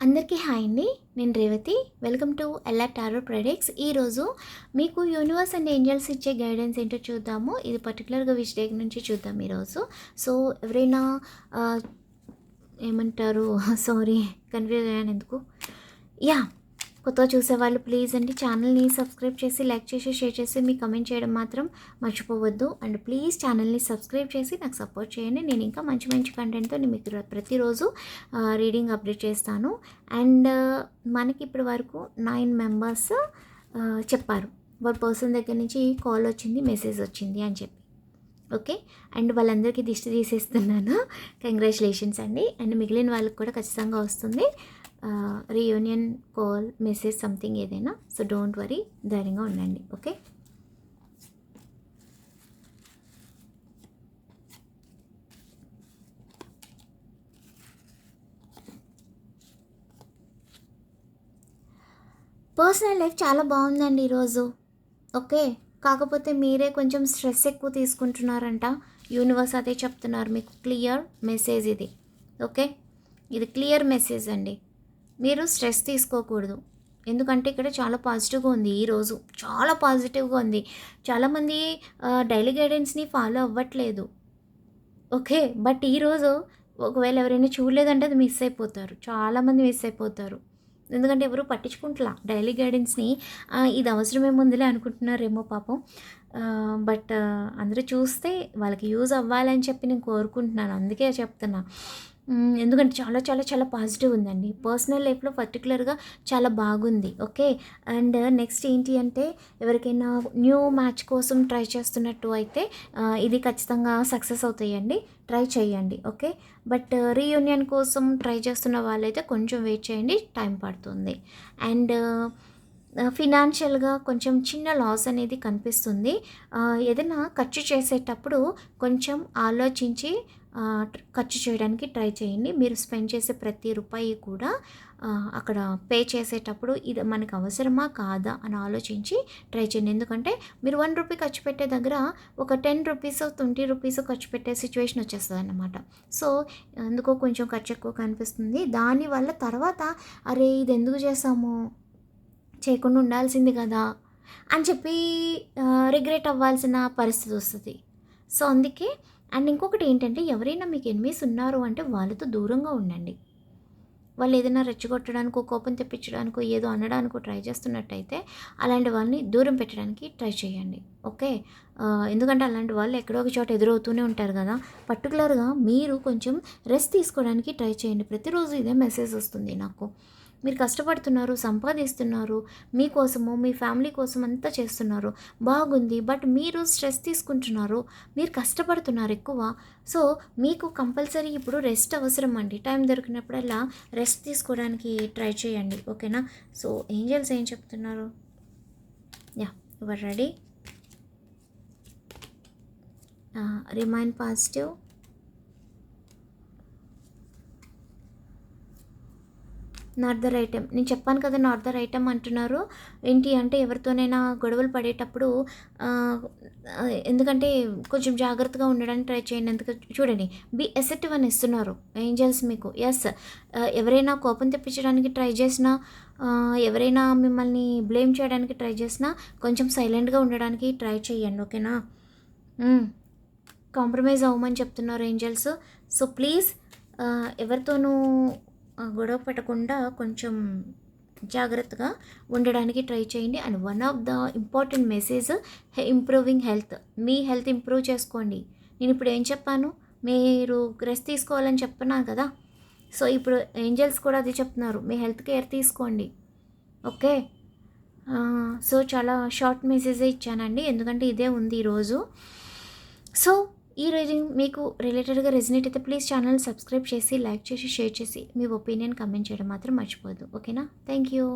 అందరికీ హాయ్ అండి. నేను Revathi. Welcome to Ella tarot products. ఈరోజు మీకు యూనివర్స్ అండ్ ఏంజల్స్ ఇచ్చే గైడెన్స్ ఏంటో చూద్దాము. ఇది పర్టికులర్గా విచ్ డే నుంచి చూద్దాం ఈరోజు సో ఎవరైనా ఏమంటారు? సారీ కన్ఫ్యూజ్ అయ్యాను ఎందుకు? యా కొత్తగా చూసేవాళ్ళు ప్లీజ్ అండి. ఛానల్ని సబ్స్క్రైబ్ చేసి లైక్ చేసి షేర్ చేసి మీ కమెంట్ చేయడం మాత్రం మర్చిపోవద్దు. అండ్ ప్లీజ్ ఛానల్ని సబ్స్క్రైబ్ చేసి నాకు సపోర్ట్ చేయండి. నేను ఇంకా మంచి మంచి కంటెంట్తో నేను మీకు ప్రతిరోజు రీడింగ్ అప్డేట్ చేస్తాను. అండ్ మనకి ఇప్పటి వరకు నైన్ మెంబర్స్ చెప్పారు. వాళ్ళ పర్సన్ దగ్గర నుంచి కాల్ వచ్చింది మెసేజ్ వచ్చింది అని చెప్పి. ఓకే అండ్ వాళ్ళందరికీ దిష్టి తీసేస్తున్నాను. కంగ్రాచులేషన్స్ అండి. అండ్ మిగిలిన వాళ్ళకి కూడా ఖచ్చితంగా వస్తుంది. రీయూనియన్ కాల్ మెసేజ్ సంథింగ్ ఏదైనా. సో డోంట్ వరీ ధైర్యంగా ఉండండి. ఓకే పర్సనల్ లైఫ్ చాలా బాగుందండి ఈరోజు. ఓకే కాకపోతే మీరే కొంచెం స్ట్రెస్ ఎక్కువ తీసుకుంటున్నారంట. యూనివర్స్ అదే చెప్తున్నారు మీకు. క్లియర్ మెసేజ్ ఇది. ఓకే ఇది క్లియర్ మెసేజ్ అండి. మీరు స్ట్రెస్ తీసుకోకూడదు. ఎందుకంటే ఇక్కడ చాలా పాజిటివ్గా ఉంది ఈరోజు చాలా పాజిటివ్గా ఉంది. చాలామంది డైలీ గైడెన్స్ని ఫాలో అవ్వట్లేదు. ఓకే? బట్ ఈరోజు ఒకవేళ ఎవరైనా చూడలేదంటే అది మిస్ అయిపోతారు. చాలామంది మిస్ అయిపోతారు. ఎందుకంటే ఎవరు పట్టించుకుంటలా డైలీ గైడెన్స్ని. ఇది అవసరమేముందిలే అనుకుంటున్నారేమో పాపం. బట్ అందరూ చూస్తే వాళ్ళకి యూజ్ అవ్వాలని చెప్పి నేను కోరుకుంటున్నాను. అందుకే చెప్తున్నా. ఎందుకంటే చాలా చాలా చాలా పాజిటివ్ ఉందండి. పర్సనల్ లైఫ్లో పర్టికులర్గా చాలా బాగుంది. ఓకే అండ్ నెక్స్ట్ ఏంటి అంటే ఎవరికైనా న్యూ మ్యాచ్ కోసం ట్రై చేస్తున్నట్టు అయితే ఇది ఖచ్చితంగా సక్సెస్ అవుతాయండి. ట్రై చేయండి. ఓకే బట్ రీయూనియన్ కోసం ట్రై చేస్తున్న వాళ్ళైతే కొంచెం వెయిట్ చేయండి. టైం పడుతుంది. అండ్ ఫినాన్షియల్గా కొంచెం చిన్న లాస్ అనేది కనిపిస్తుంది. ఏదైనా ఖర్చు చేసేటప్పుడు కొంచెం ఆలోచించి ఖర్చు చేయడానికి ట్రై చేయండి. మీరు స్పెండ్ చేసే ప్రతి రూపాయి కూడా అక్కడ పే చేసేటప్పుడు ఇది మనకు అవసరమా కాదా అని ఆలోచించి ట్రై చేయండి. ఎందుకంటే మీరు వన్ రూపీ ఖర్చు పెట్టే దగ్గర ఒక టెన్ రూపీస్ ట్వంటీ రూపీస్ ఖర్చు పెట్టే సిచ్యువేషన్ వచ్చేస్తుంది అన్నమాట సో ఎందుకో కొంచెం ఖర్చు ఎక్కువ కనిపిస్తుంది. దానివల్ల తర్వాత అరే ఇది ఎందుకు చేసాము? చేయకుండా ఉండాల్సింది కదా అని చెప్పి రిగ్రెట్ అవ్వాల్సిన పరిస్థితి వస్తుంది. సో అందుకే అండ్ ఇంకొకటి ఏంటంటే ఎవరైనా మీకు ఎనిమిస్ ఉన్నారు అంటే వాళ్ళతో దూరంగా ఉండండి. వాళ్ళు ఏదైనా రెచ్చగొట్టడానికో కోపం తెప్పించడానికో ఏదో అనడానికో ట్రై చేస్తున్నట్టయితే అలాంటి వాళ్ళని దూరం పెట్టడానికి ట్రై చేయండి. ఓకే? ఎందుకంటే అలాంటి వాళ్ళు ఎక్కడో ఒక చోట ఎదురవుతూనే ఉంటారు కదా. పర్టికులర్గా మీరు కొంచెం రెస్ట్ తీసుకోవడానికి ట్రై చేయండి. ప్రతిరోజు ఇదే మెసేజ్ వస్తుంది నాకు. మీరు కష్టపడుతున్నారు సంపాదిస్తున్నారు మీకోసము మీ ఫ్యామిలీ కోసం అంతా చేస్తున్నారు. బాగుంది బట్ మీరు స్ట్రెస్ తీసుకుంటున్నారు మీరు కష్టపడుతున్నారు ఎక్కువ. సో మీకు కంపల్సరీ ఇప్పుడు రెస్ట్ అవసరం అండి. టైం దొరికినప్పుడల్లా రెస్ట్ తీసుకోవడానికి ట్రై చేయండి ఓకేనా? సో ఏంజల్స్ ఏం చెప్తున్నారు? Yeah your ready? Remain positive. Another item నేను చెప్పాను కదా నార్దర్ ఐటెం అంటున్నారు. ఏంటి అంటే ఎవరితోనైనా గొడవలు పడేటప్పుడు ఎందుకంటే కొంచెం జాగ్రత్తగా ఉండడానికి ట్రై చేయండి. ఎందుకు చూడండి బి ఎసెటివ్ అని ఇస్తున్నారు ఏంజల్స్ మీకు. ఎస్ ఎవరైనా కోపం తెప్పించడానికి ట్రై చేసినా ఎవరైనా మిమ్మల్ని బ్లేమ్ చేయడానికి ట్రై చేసినా కొంచెం సైలెంట్గా ఉండడానికి ట్రై చేయండి ఓకేనా? కాంప్రమైజ్ అవ్వమని చెప్తున్నారు ఏంజల్స్. సో ప్లీజ్ ఎవరితోనూ గొడవ పడకుండా కొంచెం జాగ్రత్తగా ఉండడానికి ట్రై చేయండి. And one of the important message improving health. Me health improve చేసుకోండి. నేను ఇప్పుడు ఏం చెప్పాను? మీరు రెస్ట్ తీసుకోవాలని చెప్తున్నాను కదా. సో ఇప్పుడు ఏంజల్స్ కూడా అది చెప్తున్నారు. మీ హెల్త్ కేర్ తీసుకోండి. ఓకే? సో చాలా షార్ట్ మెసేజే ఇచ్చానండి. ఎందుకంటే ఇదే ఉంది ఈరోజు. సో ఈ రీడింగ్ మీకు రిలేటెడ్గా రెజినేట్ అయితే ప్లీజ్ ఛానల్ సబ్స్క్రైబ్ చేసి లైక్ చేసి షేర్ చేసి మీ ఒపీనియన్ కమెంట్ చేయడం మాత్రం మర్చిపోదు ఓకేనా థ్యాంక్ యూ